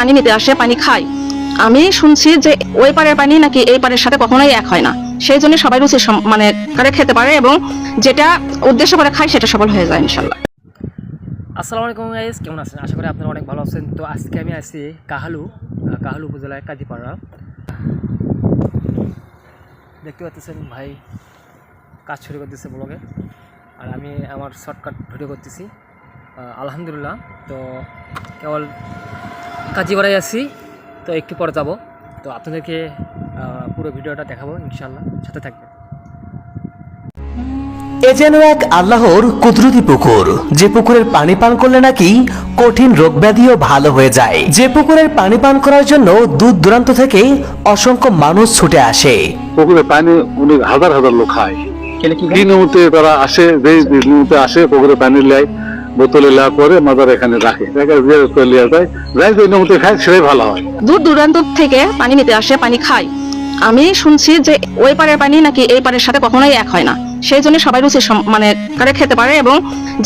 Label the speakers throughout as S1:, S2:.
S1: পানি নিতে আসে, পানি খায়। আমি শুনছি যে ওই পারের পানি নাকি এই পারের সাথে কখনোই এক হয় না। সেই জন্য সবাই রুচি মানে করে খেতে পারে এবং যেটা উদ্দেশ্য করে খায় সেটা সফল হয়ে যায়, ইনশাল্লাহ।
S2: আসসালামু আলাইকুম গাইস কেমন আছেন? আশা করি আপনারা অনেক ভালো আছেন। তো আজকে আমি আছি কাহালু কাহালু উপজেলায় কাজীপাড়া। দেখতে পাচ্ছেন ভাই, কাজ শুরু করতেছে ব্লগে আর আমি আমার শর্টকাট ভিডিও করতেছি। আলহামদুলিল্লাহ। তো কেবল কাজীপাড়ায় আছি তো একটু পরে যাব। তো আপনাদেরকে পুরো ভিডিওটা দেখাবো ইনশাল্লাহ সাথে থাকবে
S3: এ যেন এক আল্লাহর কুদরতি পুকুর যে পুকুরের পানি পান করলে নাকি কঠিন রোগ ব্যাধিও ভালো হয়ে যায়। যে পুকুরের পানি পান করার জন্য দূর দূরান্ত থেকে অসংখ্য মানুষ ছুটে আসে।
S4: পুকুরে পানি অনেক হাজার হাজার লোক খায়। তারা আসে যে আসে পুকুরে পানি লেয়। বোতলে লেওয়া করে মাদার এখানে রাখে। রেখে লিয়া যায়। যাই যে নিয়মতে খায় সেটাই ভালো হয়।
S1: দূর দূরান্ত থেকে পানি নিতে আসে পানি খায়। আমি শুনছি যে ওই পারের পানি নাকি এই পারের সাথে কখনোই এক হয় না। সেই জন্য সবাই রুচি মানে করে খেতে পারে এবং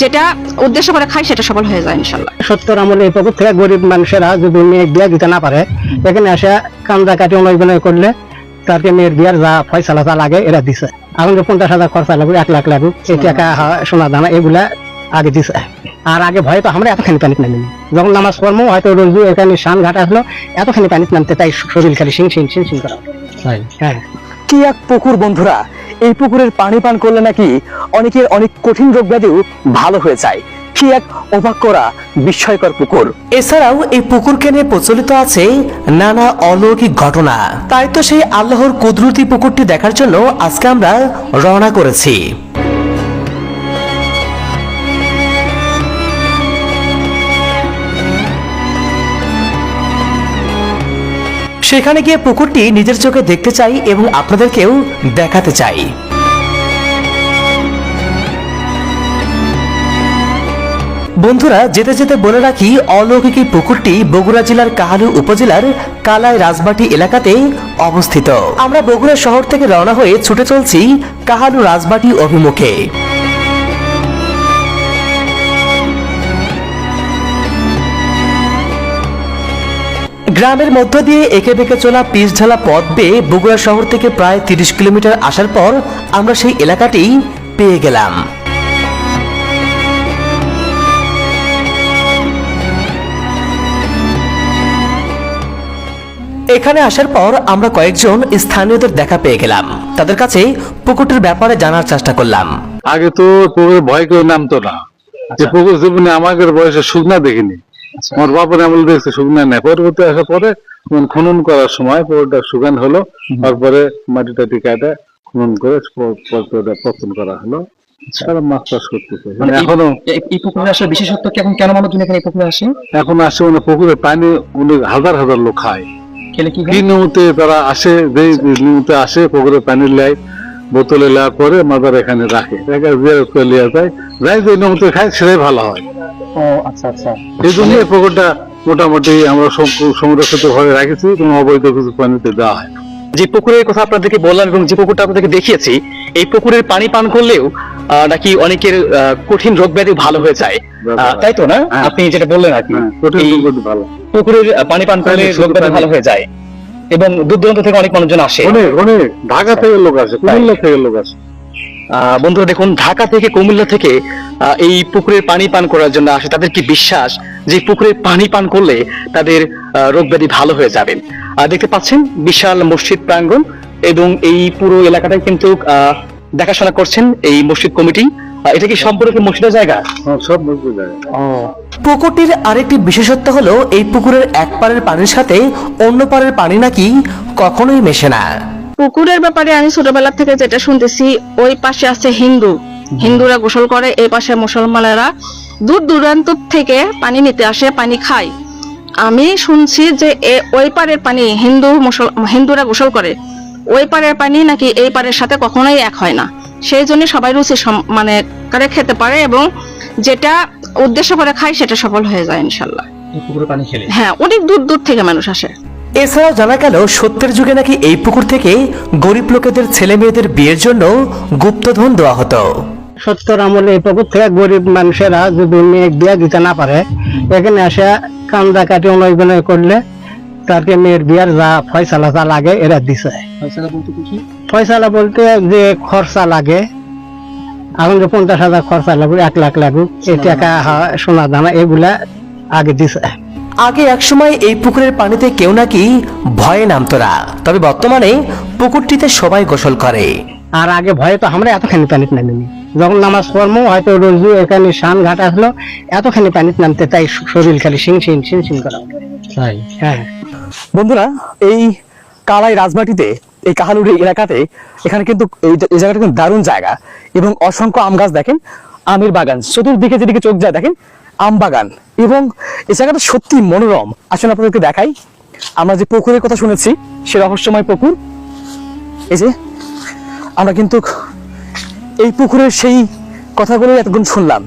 S1: যেটা উদ্দেশ্য করে খায় সেটা সফল হয়ে যায় ইনশাল্লাহ।
S5: সত্তর আমলে এই পুকুর থেকে গরিব মানুষেরা যদি মেয়ে বিয়ে দিতে না পারে এখানে এসে কান্দা কাটি অনুবিনয় করলে তারকে মেয়ের বিয়ার যা ফয়সালা যা লাগে এরা দিছে। এখন যে পঞ্চাশ হাজার খরচা লাগুক এক লাখ লাগুক এই টাকা সোনা দানা এগুলা আগে দিছে আর আগে ভয় তো আমরা এতখানি পানিতে নামি যখন নামাজ পড়ব হয়তো রোজু এখানে শান ঘাট আসলো এতখানি পানিতে নামতে তাই শরীর খালি সিং সিং সিং সিং করা। হ্যাঁ।
S3: কি এক পুকুর বন্ধুরা এই পুকুরের পানি পান করলে নাকি অনেকের অনেক কঠিন রোগ ব্যাধিও ভালো হয়ে যায়। কি এক অবাক করা বিস্ময়কর পুকুর। এছাড়াও এই পুকুরকে নিয়ে প্রচলিত আছে নানা অলৌকিক ঘটনা। তাই তো সেই আল্লাহর কুদরতি পুকুরটি দেখার জন্য আজকে আমরা রওনা করেছি। সেখানে গিয়ে পুকুরটি নিজের চোখে দেখতে চাই এবং আপনাদেরকেও দেখাতে চাই। বন্ধুরা, যেতে যেতে বলে রাখি অলৌকিক পুকুরটি বগুড়া জেলার কাহালু উপজেলার কালাই রাজবাটি এলাকাতে অবস্থিত। আমরা বগুড়া শহর থেকে রওনা হয়ে ছুটে চলছি কাহালু রাজবাটি অভিমুখে। গ্রামের মধ্য দিয়ে এঁকে বেঁকে চলা পিচ ঢালা পথ বেয়ে বগুড়া শহর থেকে প্রায় তিরিশ কিলোমিটার আসার পর আমরা সেই এলাকাটি পেয়ে গেলাম। এখানে আসার পর আমরা কয়েকজন স্থানীয়দের দেখা পেয়ে গেলাম। তাদের কাছে পুকুরটির ব্যাপারে জানার চেষ্টা করলাম।
S4: আগে তো পুকুরে ভয় কেউ নামতো না। যে পুকুর জীবনে আমাদের বয়সে শুকনা দেখিনি। আমার বাপের আমল দেখছে শুকনা নেই। পরবর্তী আসার পরে খনন করার সময় পুকুরটা শুকান হলো তারপরে মাটি টাটি কাটে খনন করে পতন করা হলো। তারা মাছ চাষ করতেছে। মানে এখনও
S6: এই- পুকুরে আসার বিশেষত্ব কেমন কেন মানুষজন এখানে এই পুকুরে আসে?
S4: এখন আসে মানে পুকুরে পানি অনেক হাজার হাজার লোক খায়।
S6: কি?
S4: নিয়মতে তারা আসে যে নিয়মতে আসে পুকুরে পানি লেয় বোতলে লেওয়া করে মাদার এখানে রাখে। জিয়ারত করে লিয়া যায় যাই যে নিয়মতে খায় সেটাই ভালো হয়।
S6: ও আচ্ছা আচ্ছা।
S4: এই জন্য এই পুকুরটা মোটামুটি আমরা সংরক্ষিত ভাবে রাখেছি কোনো অবৈধ কিছু পানিতে দেওয়া হয়
S6: যে পুকুরের কথা আপনাদেরকে বললাম এবং যে পুকুরটা আপনাদেরকে দেখিয়েছি এই পুকুরের পানি পান করলেও আহ, নাকি অনেকের আহ, কঠিন রোগ ব্যাধি ভালো হয়ে যায়। তাই তো না?
S4: হ্যাঁ।
S6: আপনি যেটা বললেন আর কি
S4: হ্যাঁ,
S6: পুকুরের পানি পান করলে
S4: হ্যাঁ,
S6: রোগ ব্যাধি ভালো হয়ে যায়। এবং দূর দূরান্ত থেকে অনেক মানুষজন আসে।
S4: অনেক অনেক ঢাকা থেকে লোক আসে কুমিল্লা থেকে লোক আসে।
S6: বন্ধুরা দেখুন ঢাকা থেকে কুমিল্লা থেকে এই পুকুরের পানি পান করার জন্য আসে তাদের কি বিশ্বাস? যে পুকুরের পানি পান করলে তাদের রোগ ব্যাধি ভালো হয়ে যাবে। আহ, দেখতে পাচ্ছেন বিশাল মসজিদ প্রাঙ্গণ এবং এই পুরো এলাকাটাই কিন্তু আহ, দেখাশোনা করছেন এই মসজিদ কমিটি। এটা কি সম্পূর্ণ মসজিদের জায়গা?
S4: হ্যাঁ, সব
S3: পুকুরটির আরেকটি বিশেষত্ব হলো এই পুকুরের এক পারের পানির সাথে অন্য পারের পানি নাকি কখনোই মেশে না।
S1: পুকুরের ব্যাপারে আমি ছোটবেলা থেকে যেটা শুনতেছি ওই পাশে আছে হিন্দু। হিন্দুরা গোসল করে এই পাশে মুসলমানেরা দূর দূরান্ত থেকে পানি নিতে আসে পানি খায়। আমি শুনছি যে ওই পারের পানি হিন্দু মুসল হিন্দুরা গোসল করে। ওই পারের পানি নাকি এই পারের সাথে কখনোই এক হয় না। সেই জন্য সবাই রুচি সম- মানে করে খেতে পারে এবং যেটা উদ্দেশ্য করে খায় সেটা সফল হয়ে যায় ইনশাল্লাহ।
S6: পুকুরের পানি খেলে?
S1: হ্যাঁ অনেক দূর দূর থেকে মানুষ আসে।
S3: এছাড়াও জানা গেল সত্যের যুগে নাকি এই পুকুর থেকে গরিব লোকেদের ছেলে মেয়েদের বিয়ের জন্য গুপ্তধন দেওয়া হতো।
S5: সত্যর আমলে এই পুকুর থেকে গরিব মানুষেরা যদি মেয়ে বিয়ে দিতে না পারে এখানে এসে কান্দা কাটি অনয় বিনয় করলে তারকে মেয়ের বিয়ার যা ফয়সালা যা লাগে এরা দিছে।
S6: ফয়সালা বলতে কি
S5: ফয়সালা বলতে যে খরচা লাগে এখন যে পঞ্চাশ হাজার খরচা লাগুক এক লাখ লাগুক এই টাকা সোনা দানা এগুলা আগে দিছে।
S3: আগে একসময় এই পুকুরের পানিতে কেউ নাকি ভয়ে নামতো না তবে বর্তমানে পুকুরটিতে সবাই গোসল করে।
S5: আর আগে ভয়ে তো আমরা এতখানি পানিতে নামিনি। যখন নামাজ পড়মো হয়তো রোজু এখানে শান ঘাট আসলো এতখানি পানিতে নামতে তাই শরীর খালি শিং শিং শিং শিং করা।
S6: তাই?
S5: হ্যাঁ।
S3: বন্ধুরা, এই কালাই রাজবাটিতে, এই কাহালুড়ি এলাকাতে, এখানে কিন্তু এই জায়গাটা কিন্তু দারুণ জায়গা এবং অসংখ্য আম গাছ দেখেন, আমের বাগান। চতুর্দিকে যেদিকে চোখ যায় দেখেন, আম বাগান। এবং এই জায়গাটা সত্যি মনোরম। আসলে আপনাদেরকে দেখাই। আমরা যে পুকুরের কথা শুনেছি, সে রহস্যময় পুকুর। এই যে, আমরা কিন্তু এই পুকুরের সেই কথাগুলো এতক্ষণ শুনলাম।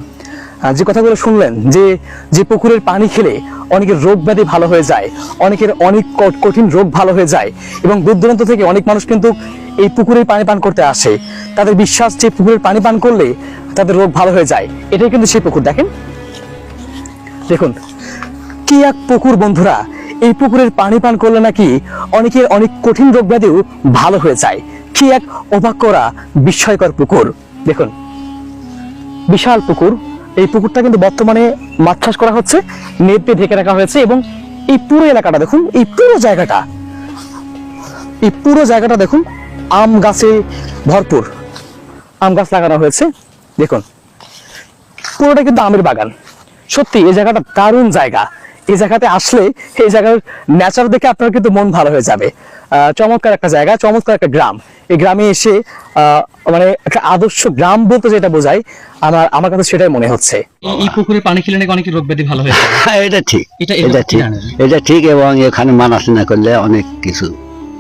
S3: যে কথাগুলো শুনলেন, যে যে পুকুরের পানি খেলে অনেকের রোগ ব্যাধি ভালো হয়ে যায়, অনেকের অনেক কঠিন রোগ ভালো হয়ে যায় এবং দূর থেকে অনেক মানুষ কিন্তু এই পুকুরের পানি পান করতে আসে। তাদের বিশ্বাস যে পুকুরের পানি পান করলে তাদের রোগ ভালো হয়ে যায়, এটাই কিন্তু সেই পুকুর। দেখেন। দেখুন, কি এক পুকুর বন্ধুরা, এই পুকুরের পানি পান করলে নাকি অনেকের অনেক কঠিন রোগ ব্যাধিও ভালো হয়ে যায়। কি এক অবাক করা, বিস্ময়কর পুকুর। দেখুন, বিশাল পুকুর। এই পুকুরটা কিন্তু বর্তমানে মাছ চাষ করা হচ্ছে নেট দিয়ে ঢেকে রাখা হয়েছে এবং এই পুরো এলাকাটা দেখুন, এই পুরো জায়গাটা, এই পুরো জায়গাটা দেখুন, আম গাছে ভরপুর, আম গাছ লাগানো হয়েছে, দেখুন। পুরোটা কিন্তু আমের বাগান। সত্যি, এই জায়গাটা দারুণ জায়গা। এই জায়গাতে আসলে এই জায়গার নেচার দেখে আপনার কিন্তু মন ভালো হয়ে যাবে। আহ, চমৎকার একটা জায়গা চমৎকার একটা গ্রাম। এই গ্রামে এসে মানে একটা আদর্শ গ্রাম বলতে যেটা বোঝায় আমার আমার কাছে সেটাই মনে হচ্ছে।
S6: এই পুকুরের পানি খেলে নাকি অনেকের রোগ ব্যাধি ভালো হয়ে যায়?
S7: হ্যাঁ এটা ঠিক।
S6: এটা
S7: এটা ঠিক। এটা ঠিক এবং এখানে মানাশোনা করলে অনেক কিছু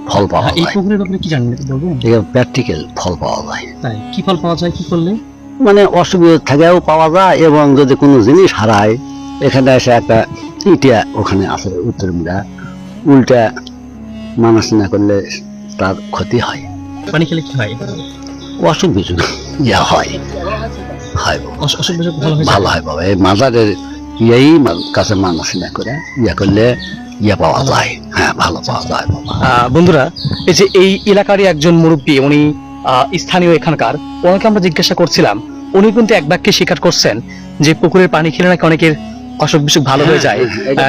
S7: ফল পাওয়া
S6: হ্যাঁ, এই
S7: যায়।
S6: পুকুরের ব্যাপারে কি জানেন বলবেন?
S7: এটা প্র্যাকটিক্যাল ফল পাওয়া যায়।
S6: তাই কি ফল পাওয়া যায় কি করলে?
S7: মানে অসুবিধা থাকেও পাওয়া যায় এবং যদি কোনো জিনিস হারায় এখানে এসে একটা ইটিয়া ওখানে আছে উত্তর মুড়া। উল্টা মানাশোনা করলে তার ক্ষতি হয়।
S6: পানি খেলে কি হয়?
S7: অসুখ বিসুখ ইয়া হয়। হয়
S6: অসুখ বিসুখ ভালো হয়ে
S7: বাবা এই মাজারের ইয়েই কাছে মানাশোনা করে ইয়া করলে ইয়া পাওয়া যায়। হ্যাঁ ভালো পাওয়া যায় বাবা
S3: বন্ধুরা এই যে এই এলাকারই একজন মুরব্বী উনি স্থানীয় এখানকার ওনাকে আমরা জিজ্ঞাসা করছিলাম। উনি কিন্তু এক বাক্যে স্বীকার করছেন যে পুকুরের পানি খেলে নাকি অনেকের অসুখ বিসুখ ভালো হয়ে যায়।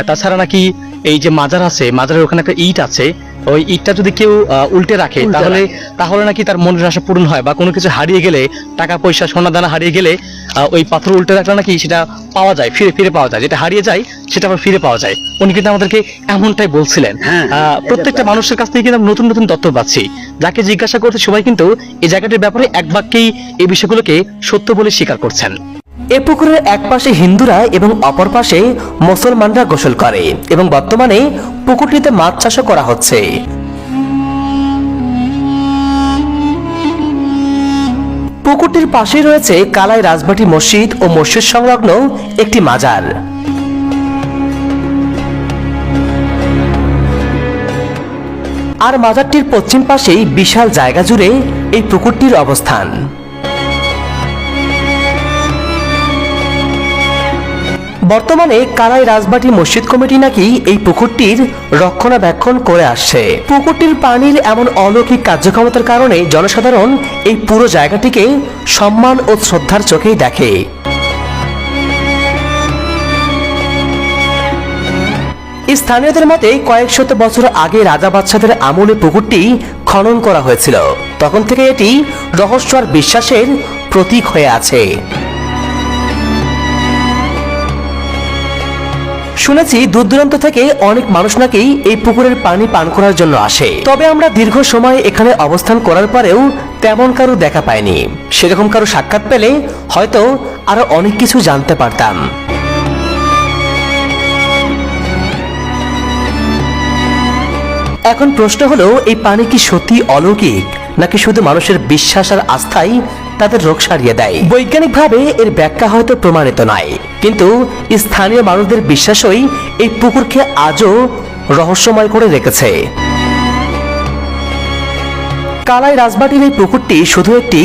S3: তাছাড়া নাকি এই যে মাজার আছে মাজারের ওখানে একটা ইট আছে ওই ইটটা যদি কেউ উল্টে রাখে তাহলে তাহলে নাকি তার মনের আশা পূরণ হয় বা কোনো কিছু হারিয়ে গেলে টাকা পয়সা সোনা দানা হারিয়ে গেলে ওই পাথর উল্টে রাখলে নাকি সেটা পাওয়া যায় ফিরে ফিরে পাওয়া যায়। যেটা হারিয়ে যায় সেটা আবার ফিরে পাওয়া যায়। উনি কিন্তু আমাদেরকে এমনটাই বলছিলেন।
S7: হ্যাঁ,
S3: আহ, প্রত্যেকটা মানুষের কাছ থেকে কিন্তু আমরা নতুন নতুন তথ্য পাচ্ছি। যাকে জিজ্ঞাসা করতে সবাই কিন্তু এই জায়গাটির ব্যাপারে এক বাক্যেই এই বিষয়গুলোকে সত্য বলে স্বীকার করছেন। এ পুকুরের এক পাশে হিন্দুরা এবং অপর পাশে মুসলমানরা গোসল করে এবং বর্তমানে পুকুরটিতে মাছ চাষও করা হচ্ছে। পুকুরটির পাশেই রয়েছে কালাই রাজবাটি মসজিদ ও মসজিদ সংলগ্ন একটি মাজার। আর মাজারটির পশ্চিম পাশেই বিশাল জায়গা জুড়ে এই পুকুরটির অবস্থান। বর্তমানে কালাই রাজবাটি মসজিদ কমিটি নাকি এই পুকুরটির রক্ষণাবেক্ষণ করে আসছে। পুকুরটির পানির এমন অলৌকিক কার্যক্ষমতার কারণে জনসাধারণ এই পুরো জায়গাটিকে সম্মান ও শ্রদ্ধার চোখেই দেখে। স্থানীয়দের মতে, কয়েক শত বছর আগে রাজা বাচ্চাদের আমলে পুকুরটি খনন করা হয়েছিল। তখন থেকে এটি রহস্য আর বিশ্বাসের প্রতীক হয়ে আছে। শুনেছি দূর দূরান্ত থেকে অনেক মানুষ নাকি এই পুকুরের পানি পান করার জন্য আসে। তবে আমরা দীর্ঘ সময় এখানে অবস্থান করার পরেও তেমন কারও দেখা পাইনি। সেরকম কারও সাক্ষাৎ পেলে হয়তো আরও অনেক কিছু জানতে পারতাম। এখন প্রশ্ন হলো, এই পানি কি সত্যি অলৌকিক? নাকি শুধু মানুষের বিশ্বাস আর আস্থাই তাদের রোগ সারিয়ে দেয়। বৈজ্ঞানিকভাবে এর ব্যাখ্যা হয়তো প্রমাণিত নয়, কিন্তু স্থানীয় মানুষদের বিশ্বাসই এই পুকুরকে আজও রহস্যময় করে রেখেছে। কালাই রাজবাটির এই পুকুরটি শুধু একটি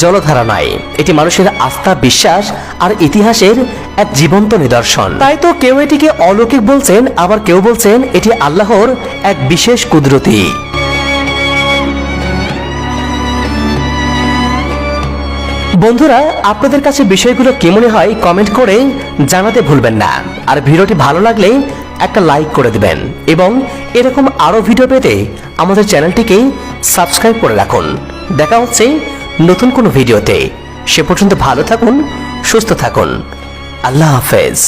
S3: জলধারা নয়, এটি মানুষের আস্থা, বিশ্বাস আর ইতিহাসের এক জীবন্ত নিদর্শন। তাই তো কেউ এটিকে অলৌকিক বলছেন, আবার কেউ বলছেন এটি আল্লাহর এক বিশেষ কুদরতি। বন্ধুরা, আপনাদের কাছে বিষয়গুলো কেমন হয় কমেন্ট করে জানাতে ভুলবেন না। আর ভিডিওটি ভালো লাগলে একটা লাইক করে দিবেন এবং এরকম আরও ভিডিও পেতে আমাদের চ্যানেলটিকে সাবস্ক্রাইব করে রাখুন। দেখা হচ্ছে নতুন কোনো ভিডিওতে। সে পর্যন্ত ভালো থাকুন, সুস্থ থাকুন। আল্লাহ হাফেজ।